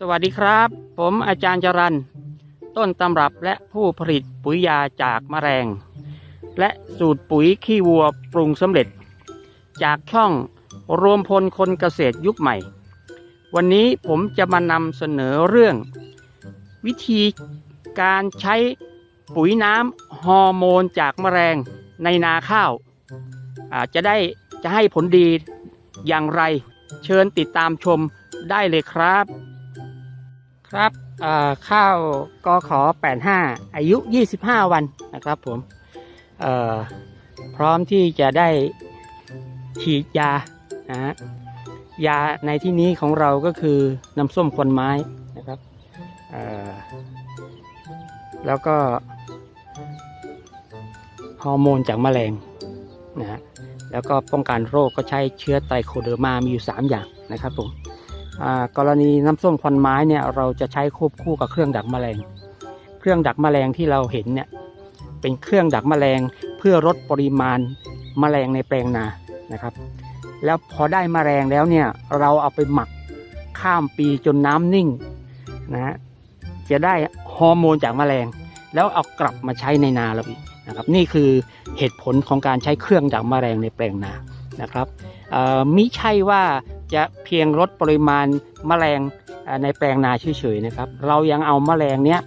สวัสดีครับ ผมอาจารย์จรันต้นตำรับและผู้ผลิตปุ๋ยยาจากแมลง และสูตรปุ๋ยขี้วัวปรุงสำเร็จ จากช่องรวมพลคนเกษตรยุคใหม่ วันนี้ผมจะมานำเสนอเรื่อง วิธีการใช้ปุ๋ยน้ำฮอร์โมนจากแมลงในนาข้าวอ่าจะได้จะให้ผลดีอย่างไร เชิญติดตามชมได้เลยครับ ครับข้าวกขอ 85 อายุ 25 วันนะครับผมพร้อมที่จะได้ฉีดยานะฮะยาในที่นี้ของเราก็คือน้ำส้มควนไม้นะครับแล้วก็ฮอร์โมนจากแมลงนะฮะแล้วก็ป้องกันโรคก็ใช้เชื้อไตโคเดอร์มามีอยู่ 3 อย่างนะครับผม กรณีน้ำส้มควันไม้เนี่ยเราจะใช้ควบคู่กับเครื่องดักแมลง เครื่องดักแมลงที่เราเห็นเนี่ยเป็นเครื่องดักแมลงเพื่อลดปริมาณแมลงในแปลงนานะครับ แล้วพอได้แมลงแล้วเนี่ยเราเอาไปหมักข้ามปีจนน้ำนิ่งนะฮะจะได้ฮอร์โมนจากแมลง แล้วเอากลับมาใช้ในนาเราอีกนะครับ นี่คือเหตุผลของการใช้เครื่องดักแมลงในแปลงนานะครับเอ่อมิใช่ว่า จะเพียงลดปริมาณแมลงในแปลงนาเฉยๆนะครับ เรายังเอามแมลงเนี้ย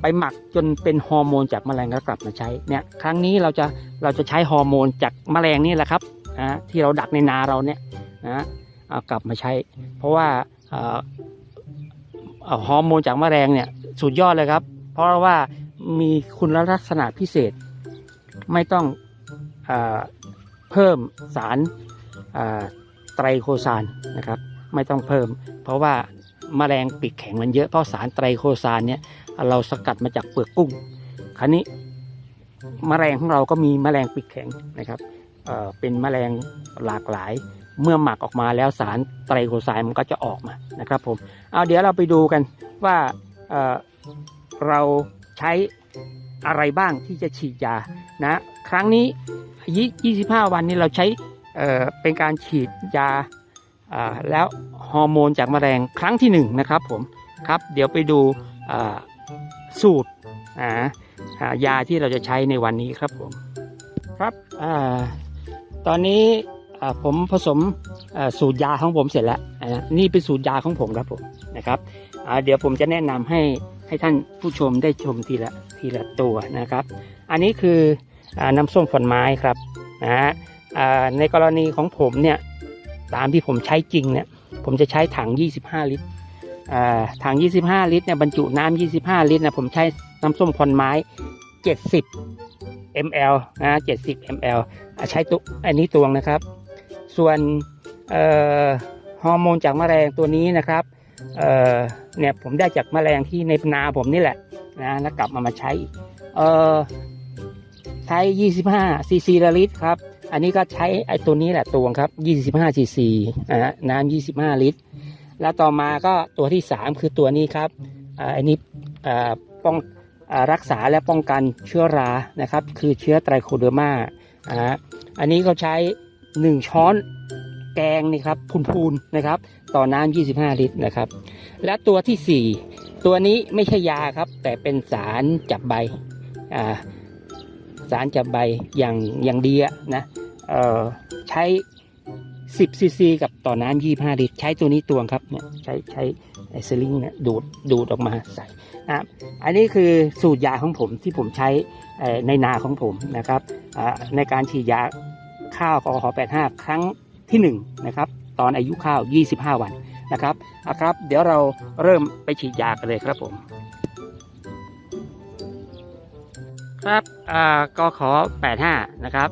ไปหมักจนเป็นฮอร์โมนจากแมลงแล้วกลับมาใช้เนี่ยครั้งนี้เราจะเราจะใช้ฮอร์โมนจากแมลงนี่แหละครับนะที่เราดักในนาเราเนี่ยนะเอากลับมาใช้ เพราะว่าฮอร์โมนจากแมลงเนี่ยสุดยอดเลยครับ เพราะว่ามีคุณลักษณะพิเศษไม่ต้องอเพิ่มสาร ไตรโคซานนะครับไม่ต้องเพิ่ม เพราะว่าแมลงปีกแข็งมันเยอะเพราะสารไตรโคซานเนี่ยเราสกัดมาจากเปลือกกุ้งคราวนี้แมลงของเราก็มีแมลงปีกแข็งนะครับเอ่อเป็นแมลงหลากหลาย เมื่อหมักออกมาแล้วสารไตรโคไซานมันก็จะออกมานะครับผมเอาเดี๋ยวเราไปดูกันว่าเออเราใช้อะไรบ้างที่จะฉีดยานะ ครั้งนี้ยี่สิบห้าวันนี้เราใช้ เเป็นการฉีดยาแล้วฮอร์โมนจากแมลงครั้งที่หนึ่งนะครับผมครับเดี๋ยวไปดูสูตรยาที่เราจะใช้ในวันนี้ครับผมครับอตอนนี้ผมผสมสูตรยาของผมเสร็จแล้วนี่เป็นสูตรยาของผมครับผมนะครับเดี๋ยวผมจะแนะนำให้ให้ท่านผู้ชมได้ชมทีละทีละตัวนะครับ อันนี้คืออน้ำส้มฝนไม้ครับนะฮะ ในกรณีของผมเนี่ยตามที่ผมใช้จริงเนี่ยผมจะใช้ถัง 25 ลิตรอ่าถัง 25 ลิตรเนี่ยบรรจุน้ำ 25 ลิตรนะผมใช้น้ำส้มควันไม้ 70 ml นะ 70 ml ใช้ตัวอันนี้ตวงนะครับ ส่วนฮอร์โมนจากแมลงตัวนี้นะครับเเนี่ยผมได้จากแมลงที่ในนาผมนี่แหละนะแล้วกลับมามาใช้อีกเอ่อใช้ 25 ซีซีละลิตรครับ อันนี้ก็ใช้ไอ้ตัวนี้แหละตวงครับ25 cc นะฮะน้ำ25 ลิตร แล้วต่อมาก็ตัวที่ 3 คือตัวนี้ครับอันนี้ป้องรักษาและป้องกันเชื้อรานะครับ คือเชื้อไตรโคเดอร์มาอ่าอันนี้เขาใช้ 1 ช้อนแกงนี่ครับพูนๆนะครับ ต่อน้ำ25 ลิตรนะครับ และตัวทีสี่4 ตัวนี้ไม่ใช่ยาครับ แต่เป็นสารจับใบสารจับใบอย่างอย่างดีอะนะ เอ่อใช้ 10ซีซีกับต่อน้ำ25 ลิตร ใช้ตัวนี้ตวงครับเนี่ยใช้ใช้ไอซิลิงเนี่ยดูดดูดออกมาใส่นะอันนี้คือสูตรยาของผมที่ผมใช้ในนาของผมนะครับในการฉีดยาข้าวกอขอ85 ครั้งที่ 1 นะครับ ตอนอายุข้าว 25 วันนะครับอะครับ เดี๋ยวเราเริ่มไปฉีดยากันเลยครับผม ครับอ่ากขอ 85 นะครับ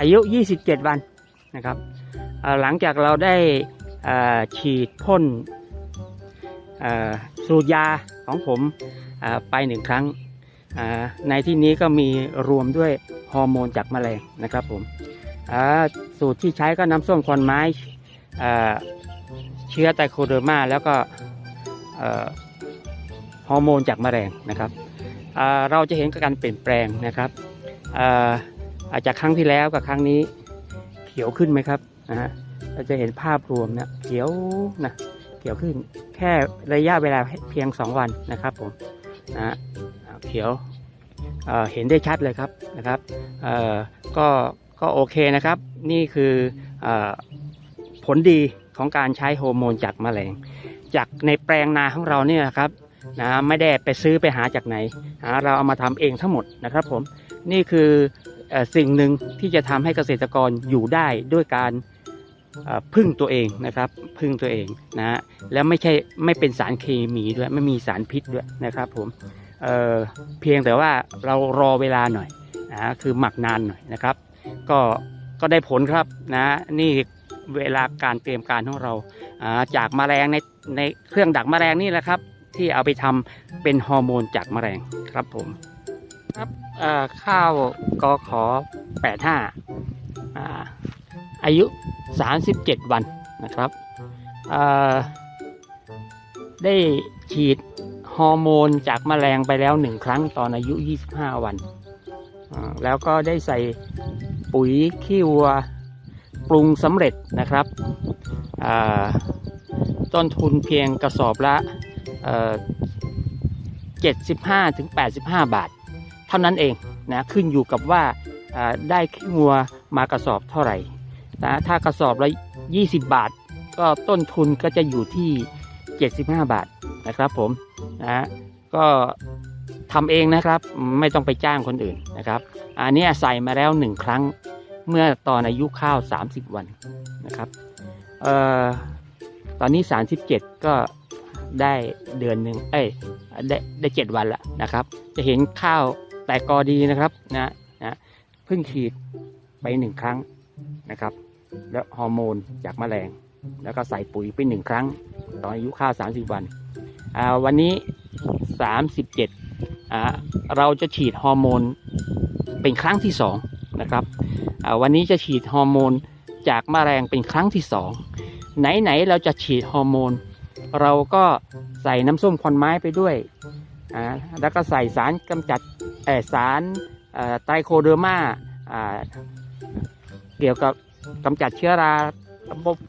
อายุ 27 วันนะครับหลังจากเราได้ฉีดพ่นสูตรยาของผมไปหนึ่งครั้ง ในที่นี้ก็มีรวมด้วยฮอร์โมนจากแมลงนะครับผมสูตรที่ใช้ก็น้ำส้มควันไม้เชื้อไตโคเดอร์มาแล้วก็ฮอร์โมนจากแมลงนะครับเราจะเห็นการเปลี่ยนแปลงนะครับ อาจจะครั้งที่แล้วกับครั้งนี้เขียวขึ้นไหมครับนะฮะเราจะเห็นภาพรวมนะเขียวนะเขียวขึ้นแค่ระยะเวลาเพียง 2 วันนะครับผมนะฮะเขียวเเห็นได้ชัดเลยครับนะครับก็ก็โอเคนะครับ นี่คืออผลดีของการใช้ฮอร์โมนจากแมลง จากในแปลงนาของเราเนี่ยครับนะไม่ได้ไปซื้อไปหาจากไหนนะเราเอามาทำเองทั้งหมดนะครับผมนี่คือ สิ่งหนึ่งที่จะทำให้เกษตรกรอยู่ได้ด้วยการพึ่งตัวเองนะครับ พึ่งตัวเองนะฮะแล้วไม่ใช่ไม่เป็นสารเคมีด้วยไม่มีสารพิษด้วยนะครับผมเเพียงแต่ว่าเรารอเวลาหน่อยนะคือหมักนานหน่อยนะครับ ก็ก็ได้ผลครับนะนี่เวลาการเตรียมการของเราอ่าจากแมลงในในเครื่องดักมแมลงนี่แหละครับ ที่เอาไปทำเป็นฮอร์โมนจากมแมลงครับผม ครับข้าวกอขอ85อาอายุ 37 วันนะครับได้ฉีดฮอร์โมนจากแมลงไปแล้วหนึ่งครั้งตอนอายุ 25 วันอ่าแล้วก็ได้ใส่ปุ๋ยขี้วัวปรุงสำเร็จนะครับต้นทุนเพียงกระสอบละเอ่อ75ถึง85 บาท เท่านั้นเองนะขึ้นอยู่กับว่าได้ขี้วัวมากระสอบเท่าไหร่นะถ้ากระสอบละ20 บาท ก็ต้นทุนก็จะอยู่ที่ 75 บาทนะครับผมนะก็ทำเองนะครับไม่ต้องไปจ้างคนอื่นนะครับ อันนี้ใส่มาแล้วหนึ่งครั้งเมื่อตอนอายุข้าว 30 วันนะครับเอ่อตอนนี้ 37 ก็ได้เดือนหนึ่งเอ้ยได้ได้เจ็ดวันละนะครับ จะเห็นข้าว แตกกอดีนะครับนะนะเพิ่งฉีดไปหนึ่งครั้งนะครับ แล้วฮอร์โมนจากแมลง แล้วก็ใส่ปุ๋ยไปหนึ่งครั้ง ตอนอายุข้าว 30 วันอ่าวันนี้ 37อ่าเราจะฉีดฮอร์โมนเป็นครั้งที่สองนะครับอ่าวันนี้จะฉีดฮอร์โมนจากแมลงเป็นครั้งที่สองไหนๆเราจะฉีดฮอร์โมน เราก็ใส่น้ำส้มควันไม้ไปด้วยอ่าแล้วก็ใส่สารกำจัด สารไตรโคเดอร์มาเกี่ยวกับกำจัดเชื้อรา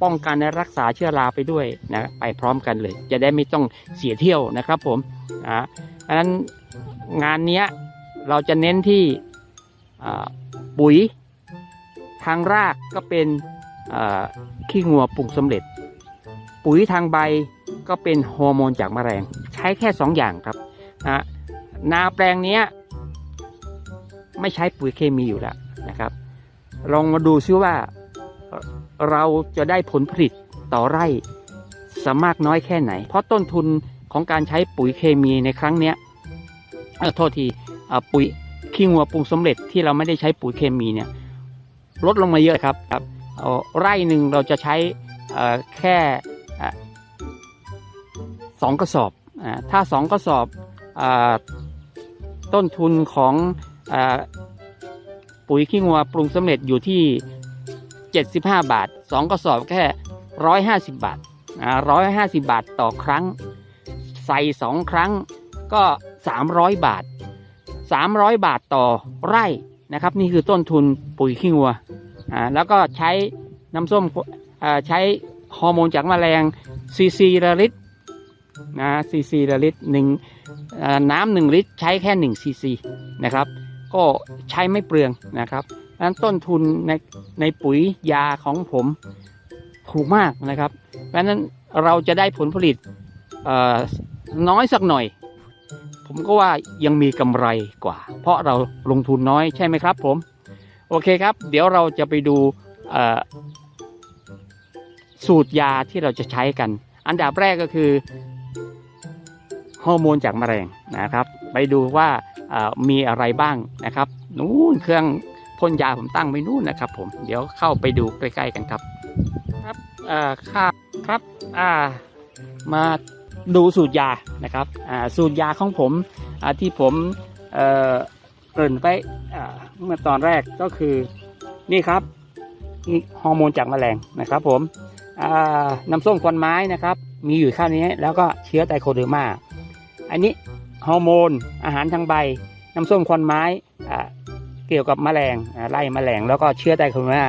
ป้องกันและรักษาเชื้อราไปด้วยนะไปพร้อมกันเลย จะได้ไม่ต้องเสียเที่ยวนะครับผมอ่าอันนั้นงานนี้เราจะเน้นที่ปุ๋ยทางรากก็เป็นขี้งัวปรุงสำเร็จ ปุ๋ยทางใบก็เป็นฮอร์โมนจากแมลง ใช้แค่สองอย่างครับนะนาแปลงนี้ ไม่ใช้ปุ๋ยเคมีอยู่แล้วนะครับ ลองมาดูซิว่าเราจะได้ผลผลิตต่อไร่สามากน้อยแค่ไหน เพราะต้นทุนของการใช้ปุ๋ยเคมีในครั้งเนี้ยเออโทษทีปุ๋ยขี้งัวปรุงสำเร็จที่เราไม่ได้ใช้ปุ๋ยเคมีเนี่ยลดลงมาเยอะครับครับไร่หนึ่งเราจะใช้แค่สองกระสอบอถ้าสองกระสอบอต้นทุนของ ปุ๋ยขี้งัวปรุงสำเร็จอยู่ที่ 75 บาท 2กระสอบแค่ 150 บาทอ่า150บาทต่อครั้ง ใส่2ครั้งก็ 300 บาท 300 บาทต่อไร่นะครับ นี่คือต้นทุนปุ๋ยขี้งัวอ่าแล้วก็ใช้น้ำส้มใช้ฮอร์โมนจากแมลงซีซีละลิตรนะซีซีละลิตรหนึ่งน้ำหนึ่งลิตรใช้แค่1ซีซีนะครับ ก็ใช้ไม่เปลืองนะครับดังนั้นต้นทุนในในปุ๋ยยาของผมถูกมากนะครับ เพราะนั้นเราจะได้ผลผลิตน้อยสักหน่อย ผมก็ว่ายังมีกำไรกว่า เพราะเราลงทุนน้อยใช่ไหมครับผม โอเคครับ เดี๋ยวเราจะไปดูสูตรยาที่เราจะใช้กัน อันดับแรกก็คือฮอร์โมนจากแมลงนะครับ ไปดูว่าเอ่อมีอะไรบ้างนะครับนู้นเครื่องพ่นยาผมตั้งไว้นู่นนะครับ ผมเดี๋ยวเข้าไปดูใกล้ ๆ กันครับ ครับเอ่อครับครับอ่ามาดูสูตรยานะครับอ่าสูตรยาของผมอ่าที่ผมเอ่อเกริ่นไปอ่าเมื่อตอนแรกก็คือนี่ครับนี่ฮอร์โมนจากแมลงนะครับ ผมอ่าน้ำส้มควันไม้นะครับ มีอยู่ข้างนี้แล้วก็เชื้อไตโคเดอร์มา อันนี้ ฮอร์โมน อาหารทางใบ น้ำส้มควันไม้เกี่ยวกับแมลงไล่แมลงแล้วก็เชื้อไตโคเดอร์มา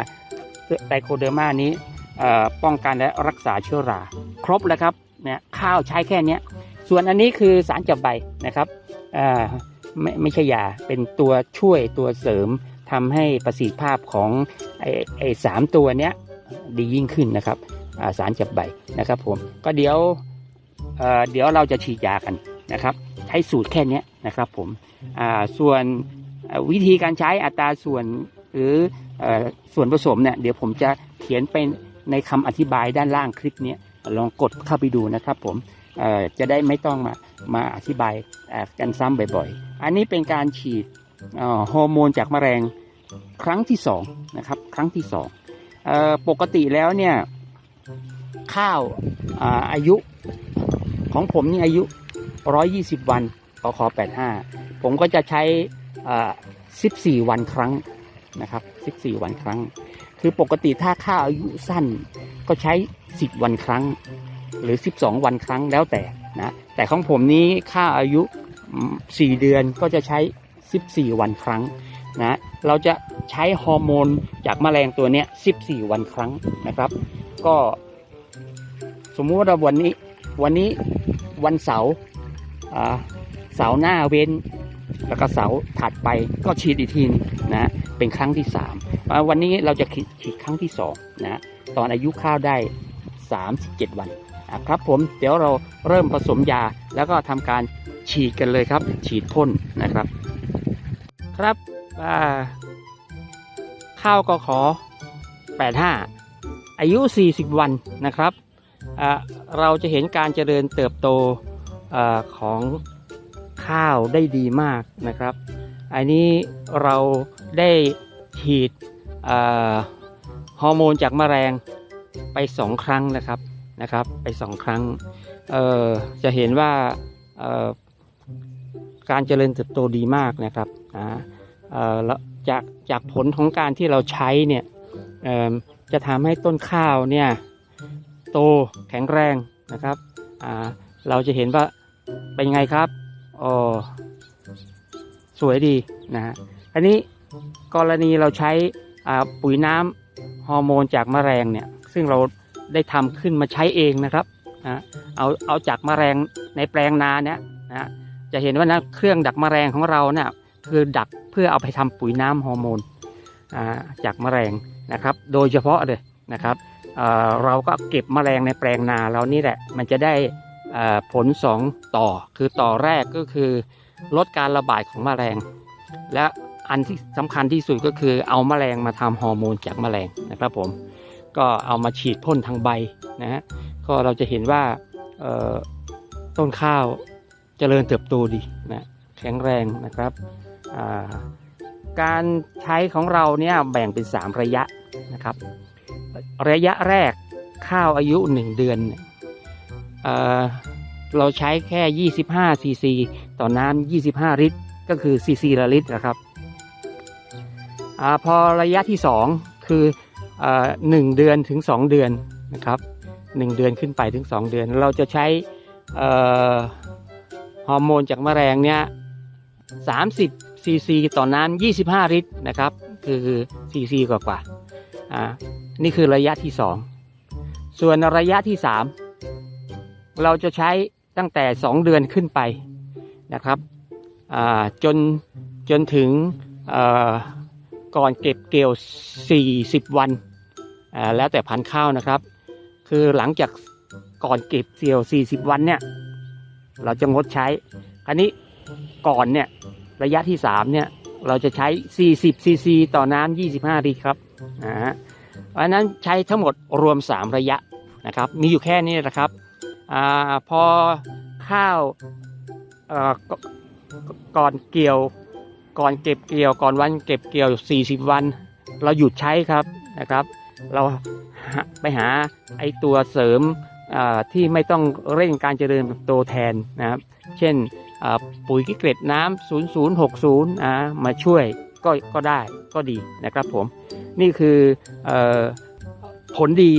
ไตโคเดอร์มานี้ป้องกันและรักษาเชื้อรา ครบแล้วครับเนะข้าวใช้แค่นี้ส่วนอันนี้คือสารจับใบนะครับอ่าไม่ไม่ใช่ยาเป็นตัวช่วยตัวเสริมทำให้ประสิทธิภาพของไอ้ไอ้สามตัวเนี้ยดียิ่งขึ้นนะครับอ่าสารจับใบนะครับผมก็เดี๋ยวเเดี๋ยวเราจะฉีดยากันนะครับ ใช้สูตรแค่เนี้ยนะครับผมอ่าส่วนเอ่อวิธีการใช้อัตราส่วนหรือเอ่อส่วนผสมเนี่ยเดี๋ยวผมจะเขียนเป็นในคำอธิบายด้านล่างคลิปเนี้ยลองกดเข้าไปดูนะครับผมเอ่อจะได้ไม่ต้องมามาอธิบายเอ่อกันซ้ำบ่อยๆ อันนี้เป็นการฉีดเอ่อฮอร์โมนจากแมลงครั้งที่สองนะครับครั้งที่สองเออปกติแล้วเนี่ยข้าวอาอายุของผมนี่อายุ 120 วันกขอ85 ผมก็จะใช้อ่า14 วันครั้งนะครับ 14 วันครั้ง คือปกติถ้าข้าวอายุสั้นก็ใช้ 10 วันครั้ง หรือ 12 วันครั้งแล้วแต่นะแต่ของผมนี้ค่าอายุอืม4เดือนก็จะใช้ 14 วันครั้งนะเราจะใช้ฮอร์โมนจากแมลงตัวเนี้ย14 วันครั้งนะครับ ก็สมมุติว่าวันนี้วันนี้วันเสาร์ เสาหน้าเว้น แล้วก็เสาถัดไปก็ฉีดอีกทีนนะเป็นครั้งที่3อ่าวันนี้เราจะฉีดครั้งที่2นะตอนอายุข้าวได้ 37 วันอะครับผมเดี๋ยวเราเริ่มผสมยาแล้วก็ทำการฉีดกันเลยครับ ฉีดพ่นนะครับ ครับอ่าข้าวก็ขอ 85 อายุ 40 วันนะครับ เราจะเห็นการเจริญเติบโต อของข้าวได้ดีมากนะครับ อันนี้เราได้ฉีดฮอร์โมนจากแมลงไปสองครั้งนะครับนะครับ ไปสองครั้งจะเห็นว่าการเจริญเติบโตดีมากนะครับนะเอ่อแล้วจากจากผลของการที่เราใช้เนี่ยจะทำให้ต้นข้าวเนี่ยโตแข็งแรงนะครับเราจะเห็นว่า เป็นไงครับอ๋อสวยดีนะฮะอันนี้กรณีเราใช้ปุ๋ยน้ำฮอร์โมนจากมแมลงเนี่ย ซึ่งเราได้ทำขึ้นมาใช้เองนะครับนะเอาเอาจากมแมลงในแปลงนาเนี่ยนะจะเห็นว่านะเครื่องดักมแมลงของเราเนี่ยคือดักเพื่อเอาไปทำปุ๋ยน้ำฮอร์โมนอ่าจากแมลงนะครับ โดยเฉพาะเลยนะครับเเราก็เก็บมแมลงในแปลงนาเรานี่แหละ มันจะได้ ผลสองต่อคือต่อแรกก็คือลดการระบาดของแมลง และอันที่สำคัญที่สุดก็คือเอามแมลงมาทำฮอร์โมนจากแมลงนะครับผมก็เอามาฉีดพ่นทางใบนะฮะก็เราจะเห็นว่าต้นข้าวเจริญเติบโตดีนะแข็งแรงนะครับการใช้ของเราเนี่ยแบ่งเป็น 3 ระยะนะครับ ระยะแรกข้าวอายุ 1 เดือน เเราใช้แค่ 25 ซีซี ต่อน้ำ 25 ลิตร ก็คือซีซีละลิตรนะครับอพอระยะที่ 2 คืออ่อหนึ่งเดือนถึงสองเดือนนะครับหนึ่งเดือนขึ้นไปถึงสองเดือน เราจะใช้ฮอร์โมนจากแมลงเนี่ยสามสิบซีซี ต่อน้ำยี่สิบห้าลิตรนะครับ คือซีซีกว่ากว่า อ่า นี่คือระยะที่สองส่วนระยะที่สาม เราจะใช้ตั้งแต่สองเดือนขึ้นไปนะครับจนจนถึงก่อนเก็บเกี่ยว 40 วันแล้วแต่พันธุ์ข้าวนะครับ คือหลังจากก่อนเก็บเกี่ยว 40 วันเนี่ยเราจะงดใช้อันนี้ก่อนเนี่ยระยะที่ 3 เนี่ยเราจะใช้ 40 ซีซีต่อน้ำ25ลิตรครับอ่าเพราะนั้นใช้ทั้งหมดรวม 3 ระยะนะครับ มีอยู่แค่นี้นะครับ อ่าพอข้าวก่อนเกี่ยวก่อนเก็บเกี่ยวก่อนวันเก็บเกี่ยว 40 วัน เราหยุดใช้ครับนะครับ เราไปหาไอตัวเสริมที่ไม่ต้องเร่งการเจริญเติบโตแทนนะครับ เช่นปุ๋ยกิเกล็ดน้ำ0060อ่ามาช่วยก็ก็ได้ก็ดีนะครับผม นี่คืออผลดี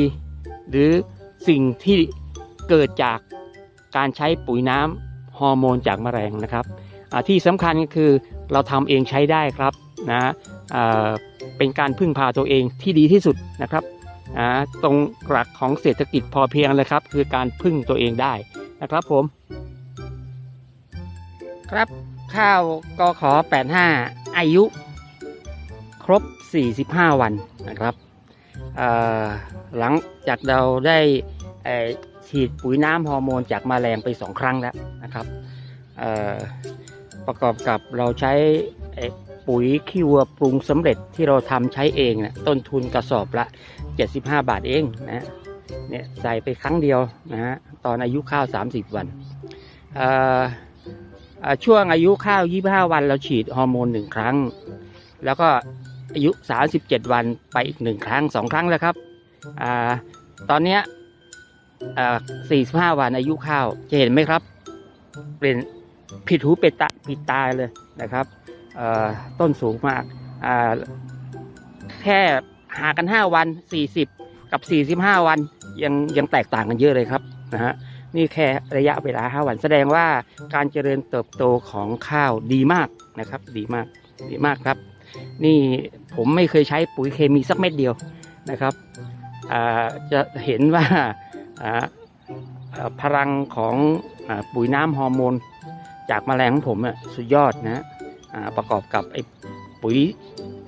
หรือสิ่งที่ เกิดจากการใช้ปุ๋ยน้ำฮอร์โมนจากแมลงนะครับที่สำคัญก็คือเราทำเองใช้ได้ครับนะเป็นการพึ่งพาตัวเองที่ดีที่สุดนะครับอ่าตรงหลักของเศรษฐกิจพอเพียงเลยครับ คือการพึ่งตัวเองได้นะครับผม ครับข้าวกขอ 85 อายุครบ 45 วันนะครับหลังจากเราได้ ฉีดปุ๋ยน้ำฮอร์โมนจากมาแมลงไป2ครั้งแล้วนะครับประกอบกับเราใช้ปุ๋ยขี้วัวปรุงสำเร็จที่เราทำใช้เองนะต้นทุนกระสอบละ 75 บาทเองนะเนี่ยใส่ไปครั้งเดียวนะฮะตอนอายุข้าว 30 วันช่วงอายุข้าว 25 วันเราฉีดฮอร์โมนหนึ่งครั้ง แล้วก็อายุ 37 วันไปอีกหนึ่งครั้งสองครั้งแล้วครับอตอนเนี้ย 45 วันอายุข้าว จะเห็นไหมครับ เป็นผิดหูเป็ดตาผิดตาเลยนะครับต้นสูงมากแค่หากัน 5 วัน 40 กับ 45 วันยังยังแตกต่างกันเยอะเลยครับนะฮะนี่แค่ระยะเวลา 5 วันแสดงว่าการเจริญเติบโตของข้าวดีมากนะครับ ดีมากดีมากครับ นี่ผมไม่เคยใช้ปุ๋ยเคมีสักเม็ดเดียวนะครับจะเห็นว่า พลังของอปุ๋ยน้ำฮอร์โมน จากแมลงของผมสุดยอดนะประกอบกับไอ้ปุ๋ย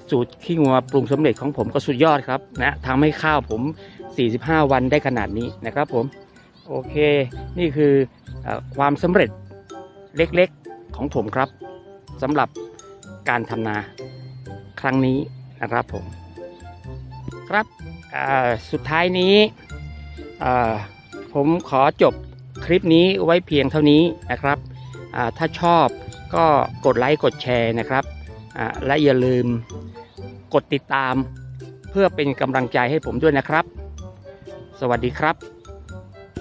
สูตรขี้งัวปรุงสำเร็จของผมก็สุดยอดครับนะทำให้ข้าวผม 45 วันได้ขนาดนี้นะครับผม โอเค นี่คืออความสำเร็จเล็กๆของผมครับสำหรับการทำนาครั้งนี้นะครับผม ครับสุดท้ายนี้ ผมขอจบคลิปนี้ไว้เพียงเท่านี้นะครับ ถ้าชอบก็กดไลค์กดแชร์นะครับ และอย่าลืมกดติดตามเพื่อเป็นกำลังใจให้ผมด้วยนะครับ สวัสดีครับ